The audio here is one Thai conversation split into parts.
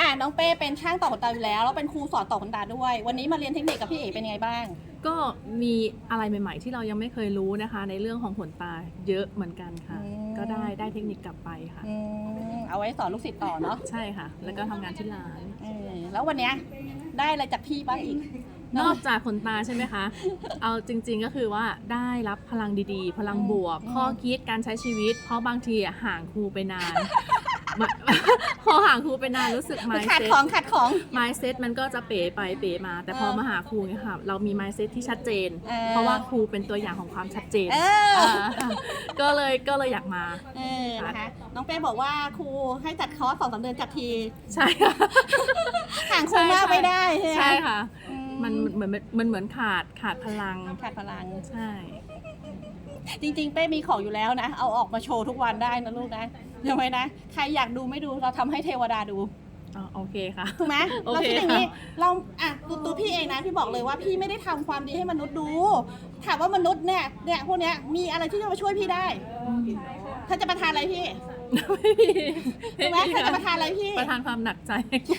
อะน้องเป้เป็นช่างต่อขนตาอยู่แล้วแล้วเป็นครูสอนต่อขนตาด้วย วันนี้มาเรียนเทคนิคกับพี่เอ๋เป็นยังไงบ้าง ก็มีอะไรใหม่ ๆ ที่เรายังไม่เคยรู้นะคะ ในเรื่องของขนตาเยอะเหมือนกันค่ะ อืม ก็ได้ได้เทคนิคกลับไปค่ะ อืมเอาไว้สอนลูกศิษย์ต่อเนาะใช่ค่ะ แล้วก็ทำงานที่ร้านเออแล้ววันเนี้ยได้อะไรจากพี่บ้างอีก นอกจากขนตาใช่ไหมคะ เอาจริงๆก็คือว่าได้รับพลังดีๆ พลังบวกข้อคิดการใช้ชีวิต เพราะบางทีอะห่างครูไปนานมา พอห่างครูไปนานรู้สึกขาด mindset ของขาดของ mindset มันก็จะเป๋ไปเป๋มา แต่พอเออมาหาครูเนี่ยค่ะเรามี mindset ที่ชัดเจน เออ เพราะว่าครูเป็นตัวอย่างของความชัดเจนเอออ่าก็เลยก็เลยอยากมา เออนะคะน้องเป้บอกว่าครูให้จัดคอร์สสองสามเดือนจัดทีใช่ค่ะ ห่างครูมากไม่ได้ใช่ไหมใช่ค่ะ อืมันเหมือนมันเหมือนขาดขาดพลัง ขาดพลัง ใช่ จริงๆ เป้มีของอยู่แล้วนะ เอาออกมาโชว์ทุกวันได้นะลูกนะใช่ไหมนะ ใครอยากดูไม่ดูเราทำให้เทวดาดู อ๋อโอเคค่ะ ถูกไหมโอเราเคคิดอย่างนี้ค่ะเราอะตัวตัวพี่เองนะพี่บอกเลยว่าพี่ไม่ได้ทำความดีให้มนุษย์ดู ถามว่ามนุษย์เนี่ยเนี่ยพวกเนี้ยมีอะไรที่จะมาช่วยพี่ได้เธอจะประทานอะไรพี่ไม่มีถูกไหมเธอจะประทานอะไรพี่ ประทานความหนักใจให้ครู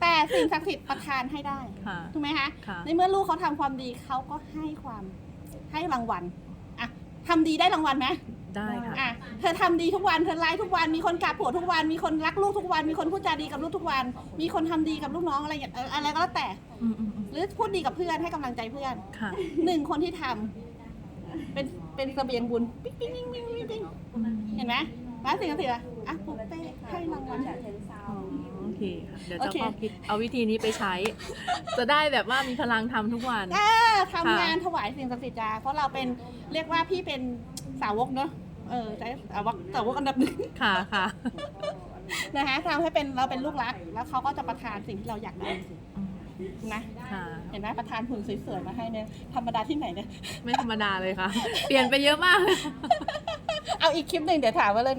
แต่สิ่งศักดิ์สิทธิ์ประทานให้ได้ค่ะ ถูกไหมคะค่ะ ในเมื่อลูกเขาทำความดีเขาก็ให้ความให้รางวัลอะ ทำดีได้รางวัลไหมได้ค่ะ อะเธอทำดีทุกวันเธอไลฟ์ทุกวันมีคนกราบผัวทุกวันมีคนรักลูกทุกวัน มีคนพูดจาดีกับลูกทุกวัน มีคนทำดีกับลูกน้องอะไรอย่างเอ่ออะไรก็แล้วแต่ อืมอืมอืมหรือพูดดีกับเพื่อนให้กำลังใจเพื่อน ค่ะ หนึ่งคนที่ทำเป็นเป็นเสบียงบุญปิ๊งปิ๊งปิ๊งปิ๊งปิ๊งปิ๊งเห็นไหมแล้วสิ่งที่อะอะปุ๊บเป้ให้รางวัล อ๋อโอ เคค่ะเดี๋ยวโอจะเคพอคิดเอาวิธีนี้ไปใช้ จะได้แบบว่ามีพลังทำทุกวัน อ่าทำงานถวายสิ่งศักดิ์สิทธิ์จ้าเพราะเราเป็นเรียกว่าพี่เป็นสาวกเนอะเออใช่สาวกสาวกอันดับหนึ่ง ค่ะค่ะนะคะทำให้เป็นเราเป็นลูกรัก แล้วเขาก็จะประทานสิ่งที่เราอยากได้อืมนะค่ะ เห็นไหมประธานหุ่นสวยๆมาให้เนี่ยธรรมดาที่ไหนเนี่ยไม่ธรรมดาเลยค่ะ เปลี่ยนไปเยอะมากเอาอีกคลิปหนึ่งเดี๋ยวถามว่าเรื่องนี้